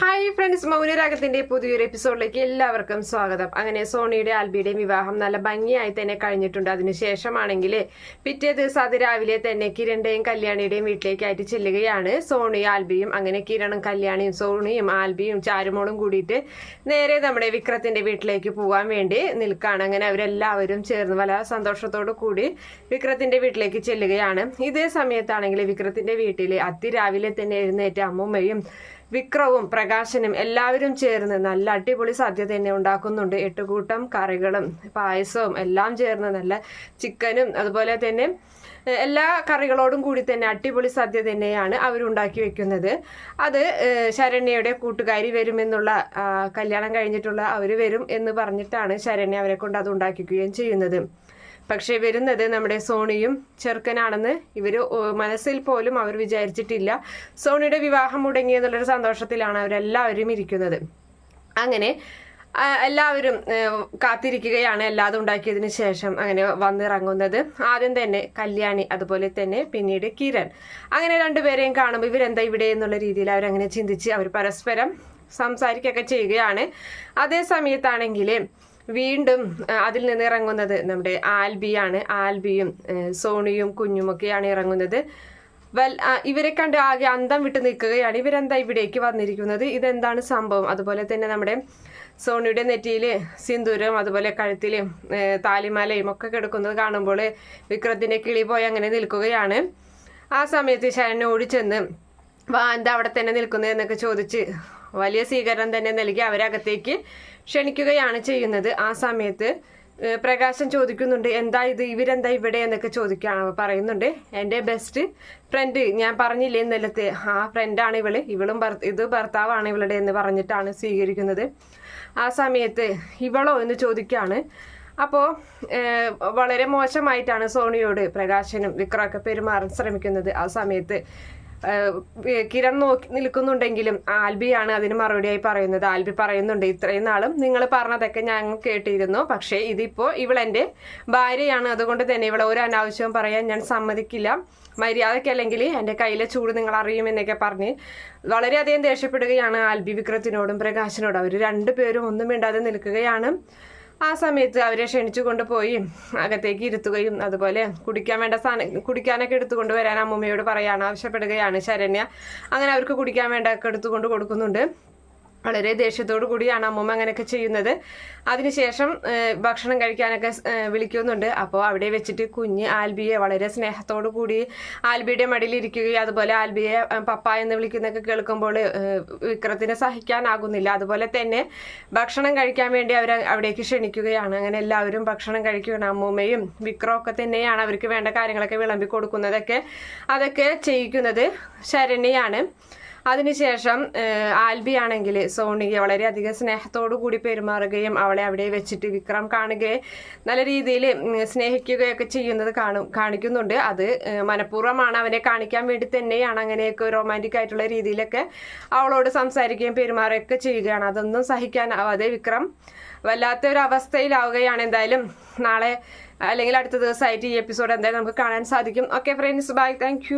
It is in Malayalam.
ഹായ് ഫ്രണ്ട്സ് മൗനരാഗത്തിന്റെ പുതിയൊരു എപ്പിസോഡിലേക്ക് എല്ലാവർക്കും സ്വാഗതം. അങ്ങനെ സോണിയുടെ ആൽബിയുടെയും വിവാഹം നല്ല ഭംഗിയായി തന്നെ കഴിഞ്ഞിട്ടുണ്ട്. അതിനുശേഷമാണെങ്കിൽ പിറ്റേ ദിവസം അത് രാവിലെ തന്നെ കിരണിന്റെയും കല്യാണിയുടെയും വീട്ടിലേക്കായിട്ട് ചെല്ലുകയാണ് സോണിയും ആൽബിയും. അങ്ങനെ കിരണും കല്യാണിയും സോണിയും ആൽബിയും ചാരുമോളും കൂടിയിട്ട് നേരെ നമ്മുടെ വിക്രത്തിന്റെ വീട്ടിലേക്ക് പോകാൻ വേണ്ടി നിൽക്കുകയാണ് അങ്ങനെ അവരെല്ലാവരും ചേർന്ന് വളരെ സന്തോഷത്തോടു കൂടി വിക്രത്തിന്റെ വീട്ടിലേക്ക് ചെല്ലുകയാണ്. ഇതേ സമയത്താണെങ്കിൽ വിക്രത്തിന്റെ വീട്ടിൽ അതിരാവിലെ തന്നെ എഴുന്നേറ്റ് അമ്മുമ്മയും വിക്രവും പ്രകാശനും എല്ലാവരും ചേർന്ന് നല്ല അടിപൊളി സദ്യ തന്നെ ഉണ്ടാക്കുന്നുണ്ട്. എട്ടുകൂട്ടം കറികളും പായസവും എല്ലാം ചേർന്ന് നല്ല ചിക്കനും അതുപോലെ തന്നെ എല്ലാ കറികളോടും കൂടി തന്നെ അടിപൊളി സദ്യ തന്നെയാണ് അവരുണ്ടാക്കി വെക്കുന്നത്. അത് ശരണ്യയുടെ കൂട്ടുകാരി വരുമെന്നുള്ള കല്യാണം കഴിഞ്ഞിട്ടുള്ള അവർ വരും എന്ന് പറഞ്ഞിട്ടാണ് ശരണ്യ അവരെ കൊണ്ട് അത് ഉണ്ടാക്കിക്കുകയും ചെയ്യുന്നത്. പക്ഷെ വരുന്നത് നമ്മുടെ സോണിയും ചെറുക്കനാണെന്ന് ഇവർ മനസ്സിൽ പോലും അവർ വിചാരിച്ചിട്ടില്ല. സോണിയുടെ വിവാഹം മുടങ്ങി എന്നുള്ളൊരു സന്തോഷത്തിലാണ് അവരെല്ലാവരും ഇരിക്കുന്നത്. അങ്ങനെ എല്ലാവരും കാത്തിരിക്കുകയാണ്. എല്ലാതും ഉണ്ടാക്കിയതിന് ശേഷം അങ്ങനെ വന്നിറങ്ങുന്നത്. ആദ്യം തന്നെ കല്യാണി അതുപോലെ തന്നെ പിന്നീട് കിരൺ. അങ്ങനെ രണ്ടുപേരെയും കാണുമ്പോൾ ഇവരെന്താ ഇവിടെ എന്നുള്ള രീതിയിൽ അവരങ്ങനെ ചിന്തിച്ച് അവർ പരസ്പരം സംസാരിക്കുകയൊക്കെ ചെയ്യുകയാണ്. അതേ സമയത്താണെങ്കിൽ വീണ്ടും അതിൽ നിന്ന് ഇറങ്ങുന്നത് നമ്മുടെ ആൽബിയാണ്. ആൽബിയും സോണിയും കുഞ്ഞുമൊക്കെയാണ് ഇറങ്ങുന്നത്. വെൽ ഇവരെ കണ്ട് ആകെ അന്തം വിട്ട് നിൽക്കുകയാണ്. ഇവരെന്താ ഇവിടേക്ക് വന്നിരിക്കുന്നത്? ഇതെന്താണ് സംഭവം? അതുപോലെ തന്നെ നമ്മുടെ സോണിയുടെ നെറ്റിയിൽ സിന്ദൂരം അതുപോലെ കഴുത്തിൽ താലിമാലയും ഒക്കെ കിടക്കുന്നത് കാണുമ്പോൾ വിക്രത്തിന്റെ കിളി പോയി അങ്ങനെ നിൽക്കുകയാണ്. ആ സമയത്ത് ശരണ്യ ഓടിച്ചെന്ന് വാ എന്താ അവിടെ തന്നെ നിൽക്കുന്നത് എന്നൊക്കെ ചോദിച്ച് വലിയ സ്വീകരണം തന്നെ നൽകി അവരകത്തേക്ക് ക്ഷണിക്കുകയാണ് ചെയ്യുന്നത്. ആ സമയത്ത് പ്രകാശം ചോദിക്കുന്നുണ്ട് എന്താ ഇത്? ഇവരെന്താ ഇവിടെ? എന്നൊക്കെ ചോദിക്കുകയാണ് പറയുന്നുണ്ട് എന്റെ ബെസ്റ്റ് ഫ്രണ്ട് ഞാൻ പറഞ്ഞില്ലേ ഇന്നലത്തെ? ആ ഫ്രണ്ടാണ് ഇവൾ. ഇവളും ഇത് ഭർത്താവാണ് ഇവളുടെ എന്ന് പറഞ്ഞിട്ടാണ് സ്വീകരിക്കുന്നത്. ആ സമയത്ത് ഇവളോ എന്ന് ചോദിക്കുകയാണ്. അപ്പോൾ വളരെ മോശമായിട്ടാണ് സോണിയോട് പ്രകാശനും വിക്രമൊക്കെ പെരുമാറാൻ ശ്രമിക്കുന്നത്. ആ സമയത്ത് കിരൺ നോക്കി നിൽക്കുന്നുണ്ടെങ്കിലും ആൽബിയാണ് അതിന് മറുപടിയായി പറയുന്നത്. ആൽബി പറയുന്നുണ്ട് ഇത്രയും നാളും നിങ്ങൾ പറഞ്ഞതൊക്കെ ഞാൻ കേട്ടിരുന്നു. പക്ഷേ ഇതിപ്പോ ഇവളെന്റെ ഭാര്യയാണ്. അതുകൊണ്ട് തന്നെ ഇവളെ ഒരു അനാവശ്യവും പറയാൻ ഞാൻ സമ്മതിക്കില്ല. മര്യാദയ്ക്ക് അല്ലെങ്കിൽ എന്റെ കയ്യിലെ ചൂട് നിങ്ങൾ അറിയുമെന്നൊക്കെ പറഞ്ഞ് വളരെയധികം ദേഷ്യപ്പെടുകയാണ് ആൽബി വിക്രത്തിനോടും പ്രകാശിനോടും. അവർ രണ്ടുപേരും ഒന്നും മിണ്ടാതെ നിൽക്കുകയാണ്. ആ സമയത്ത് അവരെ ക്ഷണിച്ചു കൊണ്ടുപോയി അകത്തേക്ക് ഇരുത്തുകയും അതുപോലെ കുടിക്കാൻ വേണ്ട സാധനം കുടിക്കാനൊക്കെ എടുത്തുകൊണ്ട് വരാൻ അമ്മൂമ്മയോട് പറയാണ് ആവശ്യപ്പെടുകയാണ് ശരണ്യ. അങ്ങനെ അവർക്ക് കുടിക്കാൻ വേണ്ട ഒക്കെ എടുത്തുകൊണ്ട് കൊടുക്കുന്നുണ്ട്. വളരെ ദേഷ്യത്തോടു കൂടിയാണ് അമ്മൂമ്മ അങ്ങനെയൊക്കെ ചെയ്യുന്നത്. അതിനുശേഷം ഭക്ഷണം കഴിക്കാനൊക്കെ വിളിക്കുന്നുണ്ട്. അപ്പോൾ അവിടെ വെച്ചിട്ട് കുഞ്ഞ് ആൽബിയെ വളരെ സ്നേഹത്തോടു കൂടി ആൽബിയുടെ മടിയിൽ ഇരിക്കുകയും അതുപോലെ ആൽബിയെ പപ്പ എന്ന് വിളിക്കുന്നൊക്കെ കേൾക്കുമ്പോൾ വിക്രത്തിന് സഹിക്കാനാകുന്നില്ല. അതുപോലെ തന്നെ ഭക്ഷണം കഴിക്കാൻ വേണ്ടി അവർ അവിടേക്ക് ക്ഷണിക്കുകയാണ്. അങ്ങനെ എല്ലാവരും ഭക്ഷണം കഴിക്കുകയാണ്. അമ്മൂമ്മയും വിക്രമൊക്കെ തന്നെയാണ് അവർക്ക് വേണ്ട കാര്യങ്ങളൊക്കെ വിളമ്പി കൊടുക്കുന്നതൊക്കെ അതൊക്കെ ചെയ്യിക്കുന്നത് ശരണ്യാണ്. അതിനുശേഷം ആൽബി ആണെങ്കിൽ സോണിയെ വളരെയധികം സ്നേഹത്തോടു കൂടി പെരുമാറുകയും അവളെ അവിടെ വെച്ചിട്ട് വിക്രം കാണുകയും നല്ല രീതിയിൽ സ്നേഹിക്കുകയൊക്കെ ചെയ്യുന്നത് കാണും കാണിക്കുന്നുണ്ട്. അത് മനഃപൂർവമാണ്. അവനെ കാണിക്കാൻ വേണ്ടി തന്നെയാണ് അങ്ങനെയൊക്കെ റൊമാന്റിക് ആയിട്ടുള്ള രീതിയിലൊക്കെ അവളോട് സംസാരിക്കുകയും പെരുമാറുകയൊക്കെ ചെയ്യുകയാണ്. അതൊന്നും സഹിക്കാനാവാതെ വിക്രം വല്ലാത്ത ഒരു അവസ്ഥയിലാവുകയാണ് എന്തായാലും നാളെ അല്ലെങ്കിൽ അടുത്ത ദിവസമായിട്ട് ഈ എപ്പിസോഡ് എന്തായാലും നമുക്ക് കാണാൻ സാധിക്കും. Okay friends bye thank